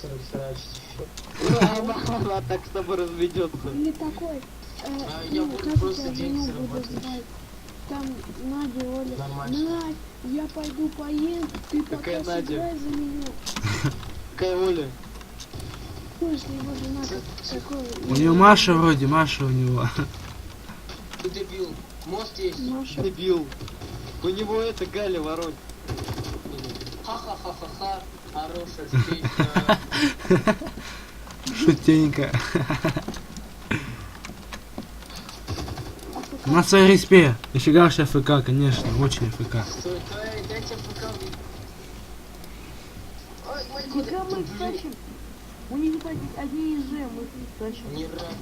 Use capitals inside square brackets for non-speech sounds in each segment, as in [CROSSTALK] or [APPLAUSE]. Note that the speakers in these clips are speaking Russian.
херачить еще. Она, так с тобой разведется. Не такой. Э, А, я ну, буду как просто деньги зарабатывать. Там Надя, Оля. Надь, я пойду поем, ты пока Какая Надя? сыграй за меня. Какая Оля? Ну. У него Маша вроде, Маша у него. Ты дебил. Мост есть. Маша. Дебил. У него это Галя Воронь. Ха-ха-ха-ха-ха. Хорошая [LAUGHS] встреча. Шутенько. На своей респе. Нифига же ФК, конечно, очень ФК. Стой, стой, дайте пока. Ой, мой Куда мы их тащим? У них одни из Ж, мы их тащим. Не рад.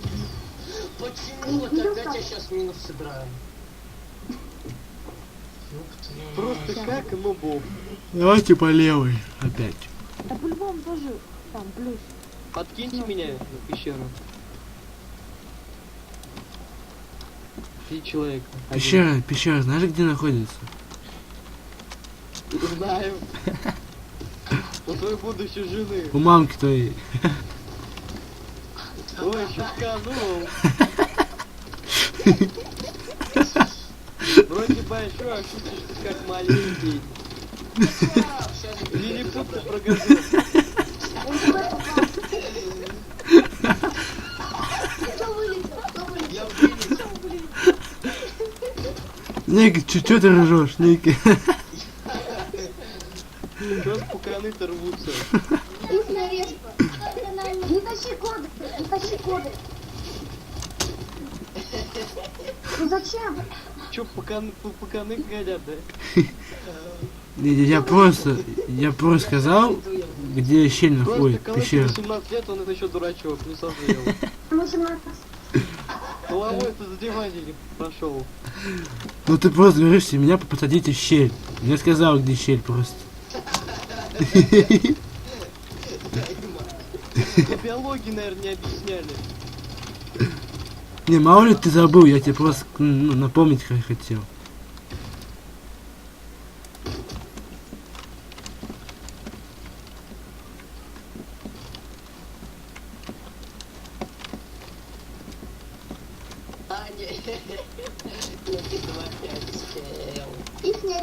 Почему? Тогда тебя сейчас минус сыграем. Просто как ему бог. Давайте по левой опять. А по-любому тоже там плюс. Подкиньте меня в пещеру. Три человека. Один. Пещера, пещера, знаешь где находится? Не знаю. У твоей будущей жены. У мамки твоей. Ой, щусканул. [LAUGHS] Вроде большой, а шутишь ты как маленький. А, Лилипут ты прогадал. Я вылетел. Ник, чё ты ржешь, Ники? Чё пуканы-то рвутся? Их респа. Не тащи коды, не тащи коды. Ну зачем? Чё пуканы, пу- пуканы горят, да? Я просто, я просто сказал, где щель находит, пещера. 18 лет, он это еще дурачок, не созрел. 18. Головой-то задевание не пошел. Ну ты просто говоришь, меня посадите в щель. Я сказал, где щель просто. Биологии, наверное, не объясняли. Не, мало ли ты забыл, я тебе просто ну, напомнить х- хотел.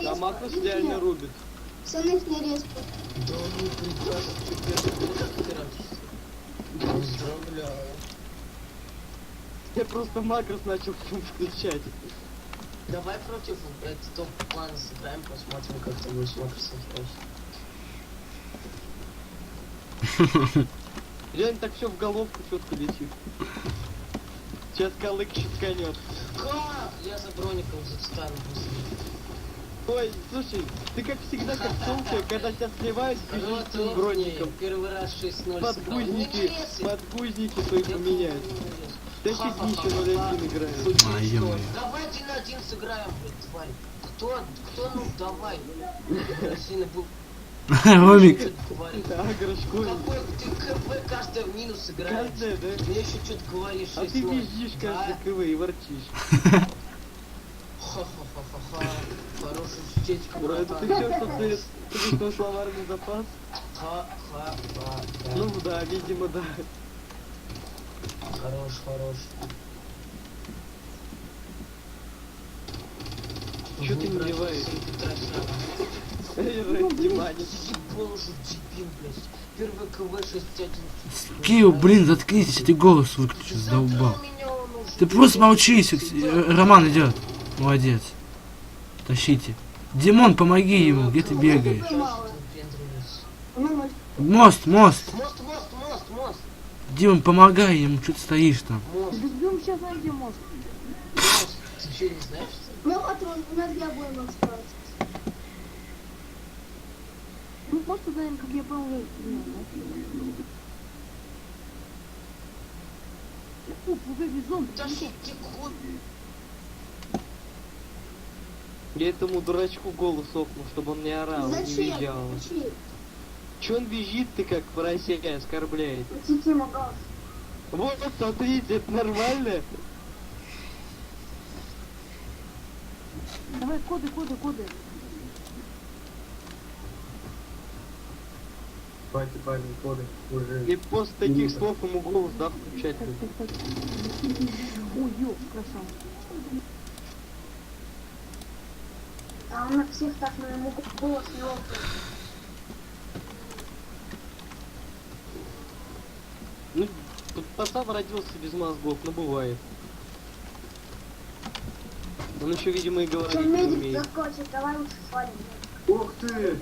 А. Макус реально рубит. Их не респа. Да ну прекрасно, теперь херачить. Поздравляю. Я просто макрос начал включать. Давай против этого топ-плана сыграем, посмотрим, как ты будешь макросом играть. [LAUGHS] Реально так все в головку четко летит. Сейчас калык. Как? Я за броником застану. Ой, слушай, ты как всегда, как [LAUGHS] тёлка, когда тебя сливают, с он броником. Первый раз 6-0 Подгузники, подгузники свои поменять. Тащи днище 0-1 играет. А, ё-моё. Давай один на один сыграем, блядь, тварь. Кто, кто, ну давай. Сильно был. [LAUGHS] Ромик. Агро школьник. Какой ты КП каждый в минус играешь? Каждая, да? Мне еще что-то говоришь, А ты 6-0. визжишь каждый КВ и ворчишь. Ха-ха-ха-ха-ха. Хорошая стечка, Бро, это ты все, что ты ты что словарный запас? Ха-ха-ха. Ну да, видимо, да. Хорош, хорош. Чё ты не Брать ливаешь? Василий Петросян. Эй, Рэй, внимание. Ебал же дебил, блядь. Первый КВ 6-1. Кио, блин, заткнитесь, я тебе голос выключу, задолбал. Ты просто молчи, э, Роман идет. Молодец. Тащите. Димон, помоги ему, где ты бегаешь? Мост, мост, мост. Димон, помогай ему, что ты стоишь там? Бегом сейчас найдем мост. Ты что, не знаешь, что? Ну, патрон, у нас я будем справиться. Ну просто знаем, как я понял. ну, Фу, погоди, зомби. Тащи, ты. Я этому дурачку голос сопнул, чтобы он не орал, не Зачем? Зачем? Че он визжит ты как поросяка оскорбляет? Система газ. Вот, смотрите, это нормально? Давай коды, коды, коды. Хватит, парни, коды. Уже. И после таких слов ему голос, да, включать? Ой, ё, красава. А он на всех так на ему голос не лопает. Ну, пацан родился без мозгов, ну бывает. Он еще, видимо, и говорить Что не медик умеет. захочет, давай лучше свалим. Ух ты!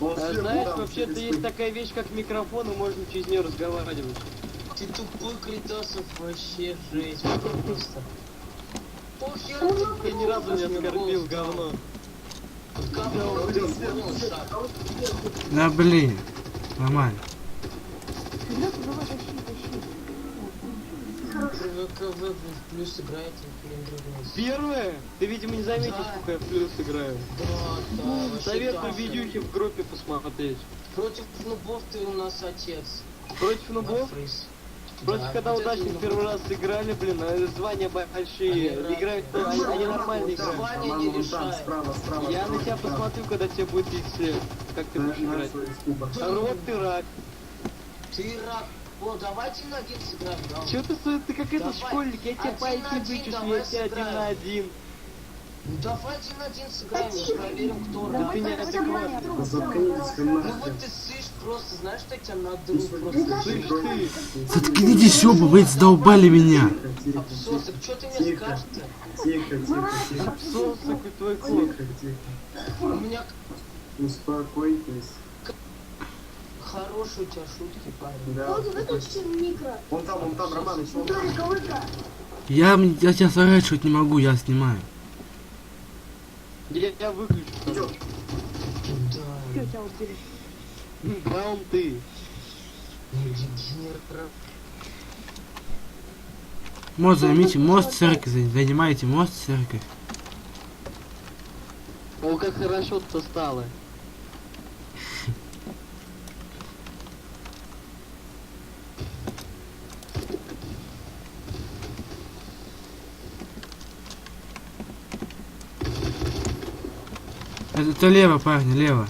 А знаешь, вообще-то есть такая вещь, как микрофон, и можно через нее разговаривать. Ты тупой Критосов вообще жесть. Просто. Похер Я ни разу не оскорбил говно. Шаг. Да блин. Нормально. Ребята, давай, тащи, тащи. Вот. ВКВ в плюс играет, блин, другой. Первое, ты, видимо, не заметил, Да. сколько я в плюс играю. Да, да, Советую видюхи в группе посмотреть. Против нубов ты у нас отец. Против нубов? Против, Да, когда вот нубы. первый раз играли, блин, а звания большие. Они Играют, ну, они, они нормально играют. По-моему, не решает. справа, справа. Я на тебя справа. посмотрю, когда тебе будет X лет. Как ты будешь играть. свой кубок. Рот ты рак. Ты рак. О, давайте на один сыграем, да? Чё ты, ты как этот школьник, я тебе Один по на IT один, вычислю, я тебе один на один. Ну давай один на один сыграем и проверим, кто Да ты не вы Ну вот ты слышь, просто знаешь, что я тебя надру просто. Слышь ты, Заткнитесь оба, вы задолбали меня. Абсосок, что ты мне скажешь-то? тихо, тихо, тихо, абсосок и твой кот. тихо, тихо. У меня Успокойтесь. Хорошие у тебя шутки, парень. Да. Коди, выключи микро. Вон там, вон там, Роман, еще. Толика, выкра. Я, я тебя сворачивать не могу, я снимаю. Я, я выключу. Идем. Да, убери? Браун ты. ну. Мост займите, мост церковь, занимайте мост церковь. О, как хорошо-то стало. Это, это лево, парни, лево.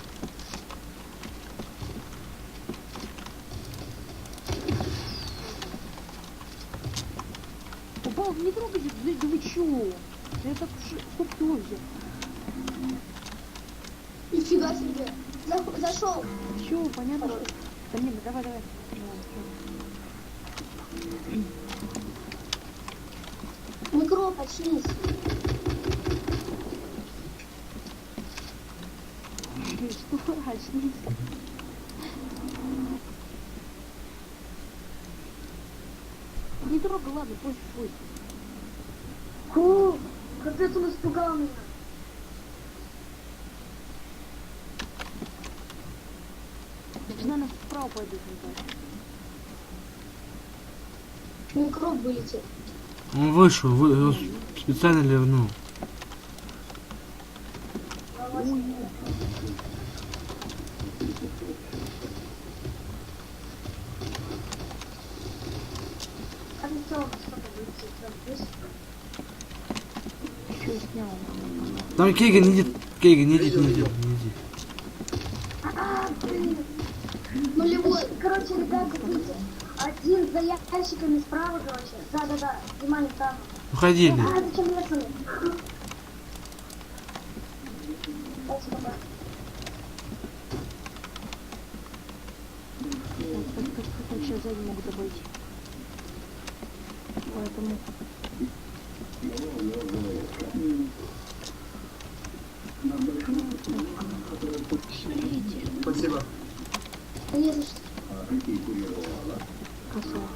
Упал, не трогайте, да, да вы чё? Я так уж купёзя. Нифига себе. За- Зашел. Чё, понятно, что... Да не, ну давай, давай. Микро, очнись. чё? Что, очнись. Не трогай, ладно, пусть, пусть. Фу, капец он испугал меня. Наверное, вправо пойду, не так. Микро вылетел. Он вышел, вы, специально ливнул. А ведь он прям быстро. Чё я снял? Там Кейган идет, Кейган идет, не идет. А, блин. Нулевой. Короче, ребята, смотрите. Один за ящиками справа, короче. Да-да-да. Внимание, там. Уходили. А, зачем лесом? Как, как, как вообще сзади могут обойти. Поэтому... Спасибо. Да не за что. Красава.